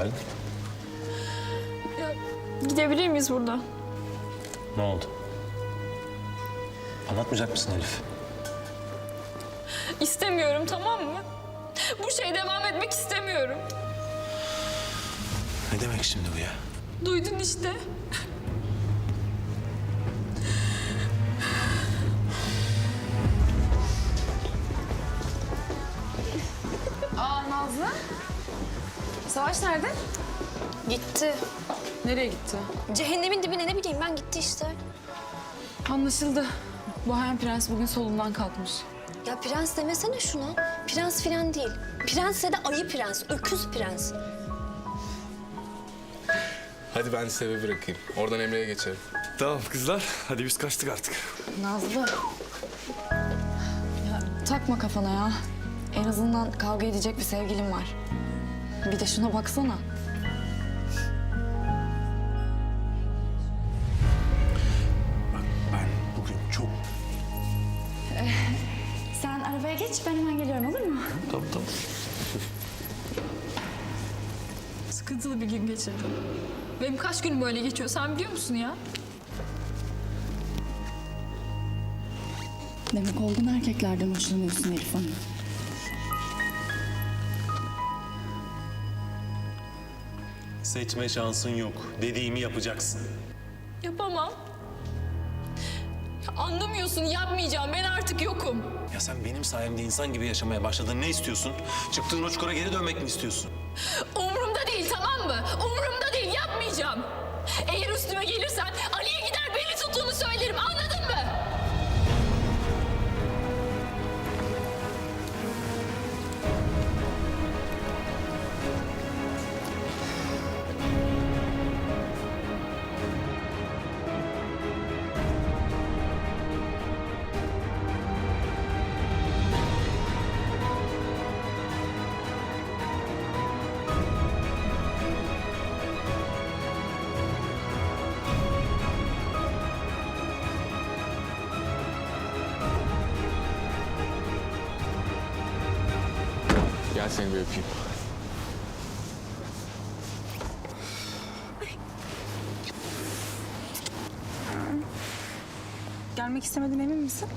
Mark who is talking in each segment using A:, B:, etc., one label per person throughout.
A: halin?
B: Ya, gidebilir miyiz buradan?
A: Ne oldu? Anlatmayacak mısın Elif?
B: İstemiyorum tamam mı? Bu şey devam etmek istemiyorum.
A: Ne demek şimdi bu ya?
B: Duydun işte.
C: Savaş nerede?
D: Gitti.
C: Nereye gitti?
D: Cehennemin dibine ne bileyim ben gitti işte.
C: Anlaşıldı. Bu hayan prens bugün solundan kalkmış.
D: Ya prens demesene şuna. Prens filan değil. Prensse de ayı prens, öküz prens.
E: Hadi ben size eve bırakayım. Oradan Emre'ye geçerim.
F: Tamam kızlar, hadi biz kaçtık artık.
C: Nazlı. Ya takma kafana ya. En azından kavga edecek bir sevgilim var. Bir de şuna baksana.
F: Bak ben bugün çok...
G: Sen arabaya geç, ben hemen geliyorum olur mu?
F: Tamam tamam.
B: Sıkıntılı bir gün geçirdim. Benim kaç gün böyle geçiyor sen biliyor musun ya?
G: Demek olgun erkeklerden hoşlanıyorsun Elif Hanım.
A: Seçme şansın yok. Dediğimi yapacaksın.
B: Yapamam. Ya Anlamıyorsun yapmayacağım ben artık yokum.
A: Ya sen benim sayemde insan gibi yaşamaya başladın. Ne istiyorsun? Çıktığın o çukura geri dönmek mi istiyorsun?
B: Umurumda değil tamam mı? Umurumda değil yapmayacağım. Eğer üstüme gelirsen Ali'ye gider beni tuttuğunu söylerim anladın mı?
E: Seni bir öpeyim.
C: Gelmek istemedin emin misin?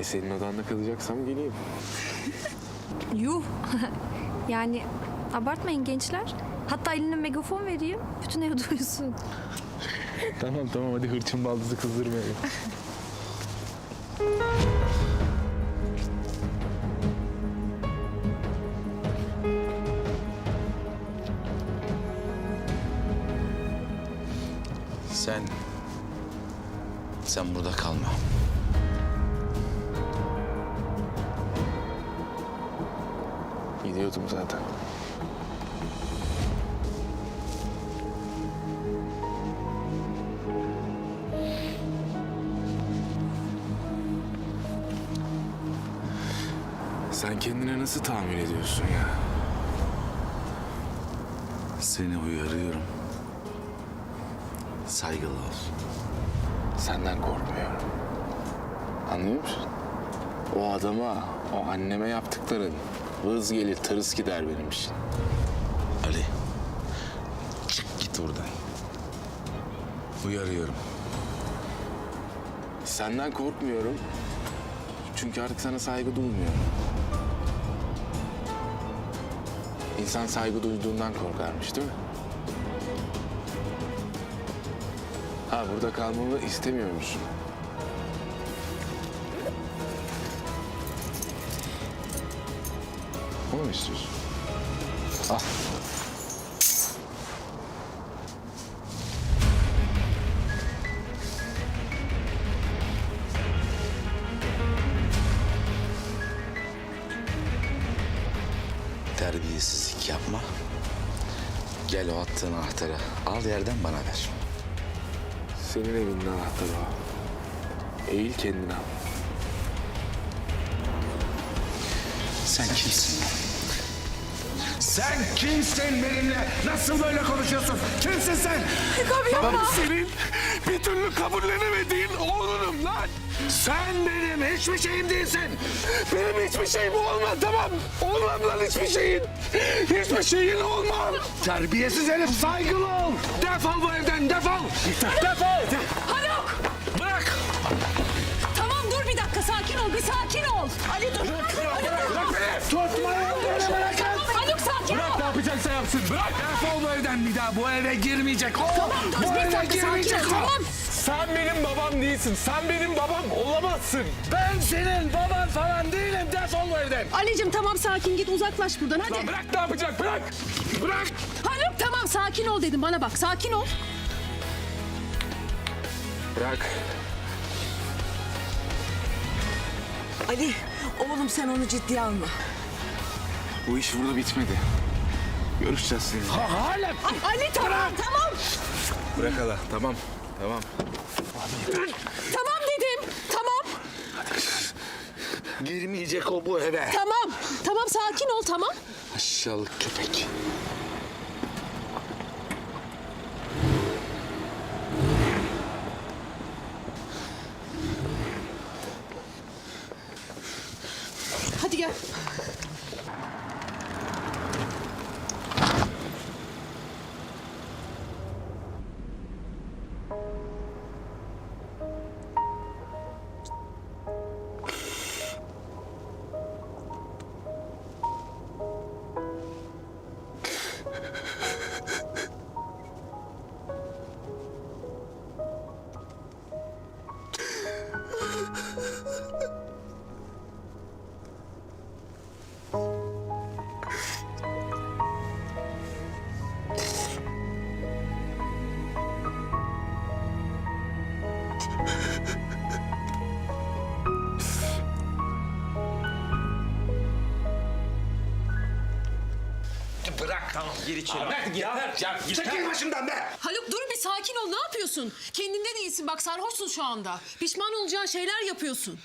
E: E senin odanda kalacaksam geleyim.
D: Yuh. yani abartmayın gençler. Hatta eline megafon vereyim. Bütün ev duysun.
E: tamam tamam hadi hırçın baldızı kızdırmayalım.
H: Sen... Sen burada kalma.
E: Gidiyordum zaten. Sen kendine nasıl tahammül ediyorsun ya?
H: Seni uyarıyorum. Saygılı ol.
E: Senden korkmuyorum. Anlıyor musun? O adama, o anneme yaptıkların vız gelir tırıs gider benim için.
H: Ali. Çık git buradan. Uyarıyorum.
E: Senden korkmuyorum. Çünkü artık sana saygı duymuyorum. İnsan saygı duyduğundan korkarmış değil mi? Ha burada kalmamı istemiyor musun? Onu mu istiyorsun? Al.
H: Terbiyesizlik yapma. Gel o attığın anahtarı al yerden bana ver.
E: Senin evinin anahtarı o. Eğil kendine.
H: Sen kimsin?
I: Sen kimsin benimle? Nasıl böyle konuşuyorsun? Kimsin sen? Babam senin bir türlü kabullenemediğin oğlunum lan. Sen benim hiçbir şeyim değilsin. Benim hiçbir şeyim olmaz tamam. Olmam lan hiçbir şeyin. Hiçbir şeyin olmam. Terbiyesiz herif saygılı ol. Defol bu evden defol. Defol.
B: Haluk!
I: Bırak.
B: Tamam dur bir dakika sakin ol bir sakin ol. Ali dur.
I: Bırak beni. Tutmayın beni bırakın. Yapacaksa yapsın. Bırak. Defol bu evden bir daha. Bu eve girmeyecek. O,
B: Tamam, dur,
I: bu
B: bir
I: eve
B: dakika, sakin
I: girmeyecek
B: ol,
I: o.
B: tamam.
I: Sen benim babam değilsin. Sen benim babam olamazsın. Ben senin baban falan değilim. Defol bu evden.
J: Ali'cim tamam sakin git uzaklaş buradan hadi.
I: Lan bırak ne yapacak? Bırak. Bırak.
J: Haluk tamam sakin ol dedim bana bak sakin ol.
E: Bırak.
J: Ali oğlum sen onu ciddiye alma.
E: Bu iş burada bitmedi. Görüşeceğiz seninle.
I: Ha, hala.
J: Ali tamam tamam.
E: Bırak hala. Tamam. Tamam.
J: Tamam dedim. Tamam.
I: Girmeyecek o bu eve.
J: Tamam. Tamam sakin ol tamam.
E: Aşağılık köpek.
I: Bırak. Tamam gir içeri. Ahmet yeter. Ya, Çekil başımdan be.
J: Haluk dur bir sakin ol ne yapıyorsun? Kendinde değilsin bak sarhoşsun şu anda. Pişman olacağın şeyler yapıyorsun.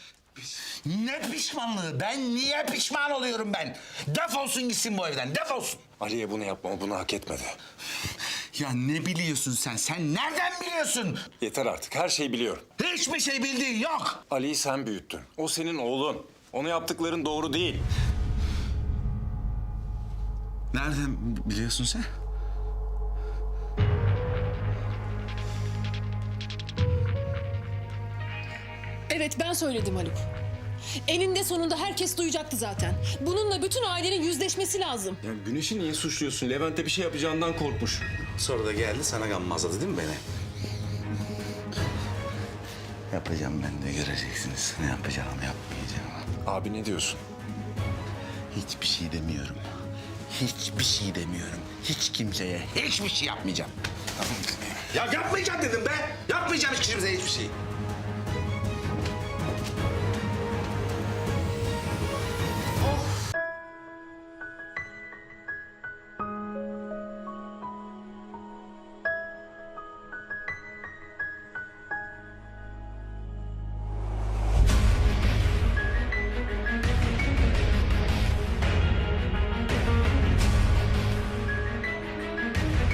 I: Ne pişmanlığı? Ben niye pişman oluyorum ben? Defolsun gitsin bu evden. Defolsun.
F: Ali'ye bunu yapmamı bunu hak etmedi.
I: Ya ne biliyorsun sen? Sen nereden biliyorsun?
F: Yeter artık her şeyi biliyorum.
I: Hiçbir şey bildiğin yok.
F: Ali'yi sen büyüttün. O senin oğlun. Onu yaptıkların doğru değil.
I: Nereden biliyorsun sen?
J: Evet ben söyledim Haluk. Eninde sonunda herkes duyacaktı zaten. Bununla bütün ailenin yüzleşmesi lazım.
F: Ya Güneş'i niye suçluyorsun? Levent'e bir şey yapacağından korkmuş.
K: Sonra da geldi sana gammazladı değil mi beni? Yapacağım ben de göreceksiniz. Ne yapacağım yapmayacağım.
F: Abi ne diyorsun?
K: Hiçbir şey demiyorum. Hiçbir şey demiyorum. Hiç kimseye hiçbir şey yapmayacağım. Ya yapmayacağım dedim be. Yapmayacağım hiç kimseye hiçbir şey.